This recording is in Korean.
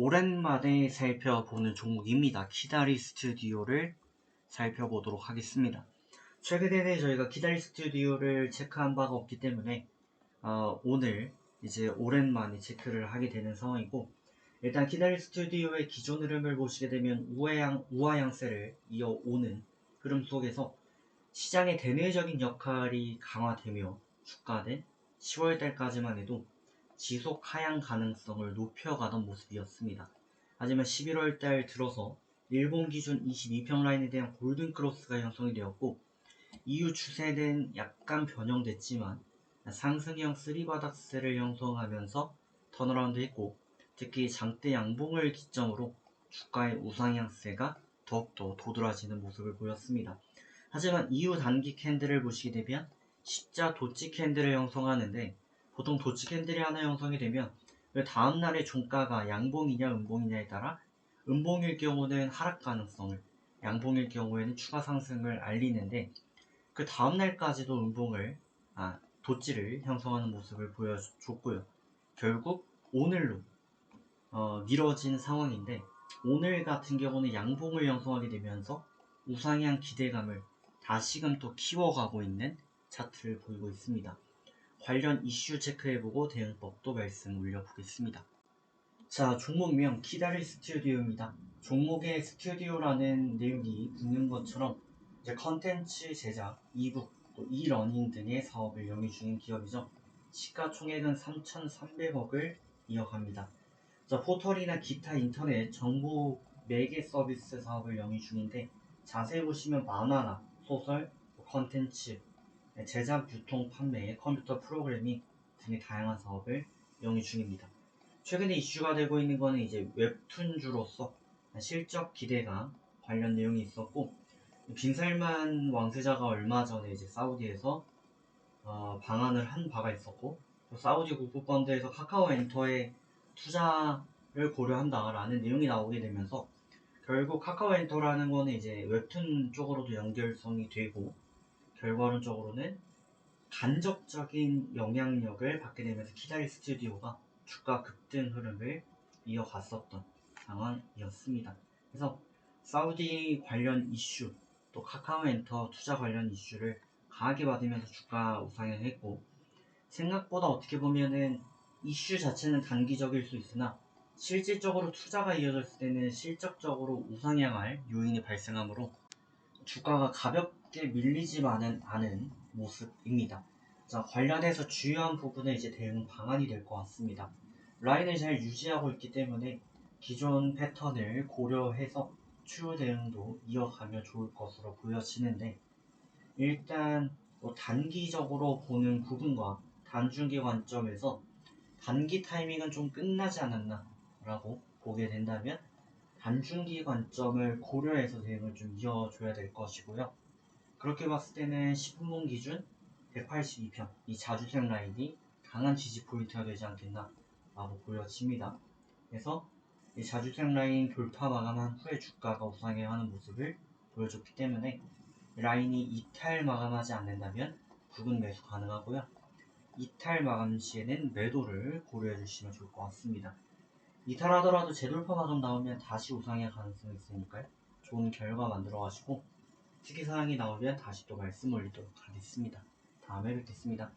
오랜만에 살펴보는 종목입니다. 키다리 스튜디오를 살펴보도록 하겠습니다. 최근에는 저희가 키다리 스튜디오를 체크한 바가 없기 때문에 어, 오늘 이제 오랜만에 체크를 하게 되는 상황이고 일단 키다리 스튜디오의 기존 흐름을 보시게 되면 우하양, 우하양세를 이어오는 흐름 속에서 시장의 대내적인 역할이 강화되며 주가는 10월달까지만 해도 지속 하향 가능성을 높여가던 모습이었습니다. 하지만 11월달 들어서 일본 기준 22평 라인에 대한 골든 크로스가 형성이 되었고 이후 추세는 약간 변형됐지만 상승형 3바닥스를 형성하면서 턴어라운드 했고 특히 장대 양봉을 기점으로 주가의 우상향세가 더욱더 도드라지는 모습을 보였습니다. 하지만 이후 단기 캔들을 보시게 되면 십자 도치 캔들을 형성하는데 보통 도치 캔들이 하나 형성이 되면 그 다음날의 종가가 양봉이냐 음봉이냐에 따라 음봉일 경우는 하락 가능성을 양봉일 경우에는 추가 상승을 알리는데 그 다음날까지도 음봉을 아, 도치를 형성하는 모습을 보여줬고요. 결국 오늘로 어, 미뤄진 상황인데 오늘 같은 경우는 양봉을 형성하게 되면서 우상향 기대감을 다시금 또 키워가고 있는 차트를 보이고 있습니다. 관련 이슈 체크해보고 대응법도 말씀 올려보겠습니다. 자, 종목명 키다리 스튜디오입니다. 종목의 스튜디오라는 내용이 붙는 것처럼 이제 컨텐츠 제작, 이북, 또 이러닝 등의 사업을 영위 중인 기업이죠. 시가총액은 3,300억을 이어갑니다. 자, 포털이나 기타 인터넷 정보 매개 서비스 사업을 영위 중인데 자세히 보시면 만화나 소설, 컨텐츠, 제작, 유통, 판매, 컴퓨터 프로그래밍 등의 다양한 사업을 영위 중입니다. 최근에 이슈가 되고 있는 것은 이제 웹툰주로서 실적 기대가 관련 내용이 있었고 빈살만 왕세자가 얼마 전에 이제 사우디에서 어, 방한을 한 바가 있었고 또 사우디 국부펀드에서 카카오 엔터에 투자를 고려한다라는 내용이 나오게 되면서 결국 카카오 엔터라는 거는 이제 웹툰 쪽으로도 연결성이 되고 결과론적으로는 간접적인 영향력을 받게 되면서 키다리 스튜디오가 주가 급등 흐름을 이어갔었던 상황이었습니다. 그래서 사우디 관련 이슈 또 카카오 엔터 투자 관련 이슈를 강하게 받으면서 주가 우상향 했고 생각보다 어떻게 보면은 이슈 자체는 단기적일 수 있으나 실질적으로 투자가 이어졌을 때는 실적적으로 우상향할 요인이 발생하므로 주가가 가볍게 밀리지만은 않은 모습입니다. 자, 관련해서 주요한 부분은 이제 대응 방안이 될 것 같습니다. 라인을 잘 유지하고 있기 때문에 기존 패턴을 고려해서 추후 대응도 이어가면 좋을 것으로 보여지는데 일단 뭐 단기적으로 보는 부분과 단중기 관점에서 단기 타이밍은 좀 끝나지 않았나 라고 보게 된다면 단중기 관점을 고려해서 대응을 좀 이어줘야 될 것이고요. 그렇게 봤을 때는 10분봉 기준 182편 이 자주색 라인이 강한 지지 포인트가 되지 않겠나 라고 보여집니다. 그래서 이 자주색 라인 돌파 마감한 후에 주가가 우상향하는 모습을 보여줬기 때문에 라인이 이탈 마감하지 않는다면 굵은 매수 가능하고요. 이탈 마감 시에는 매도를 고려해 주시면 좋을 것 같습니다. 이탈하더라도 재돌파 마감 나오면 다시 우상향 가능성이 있으니까요. 좋은 결과 만들어 가시고 특이사항이 나오면 다시 또 말씀 올리도록 하겠습니다. 다음에 뵙겠습니다.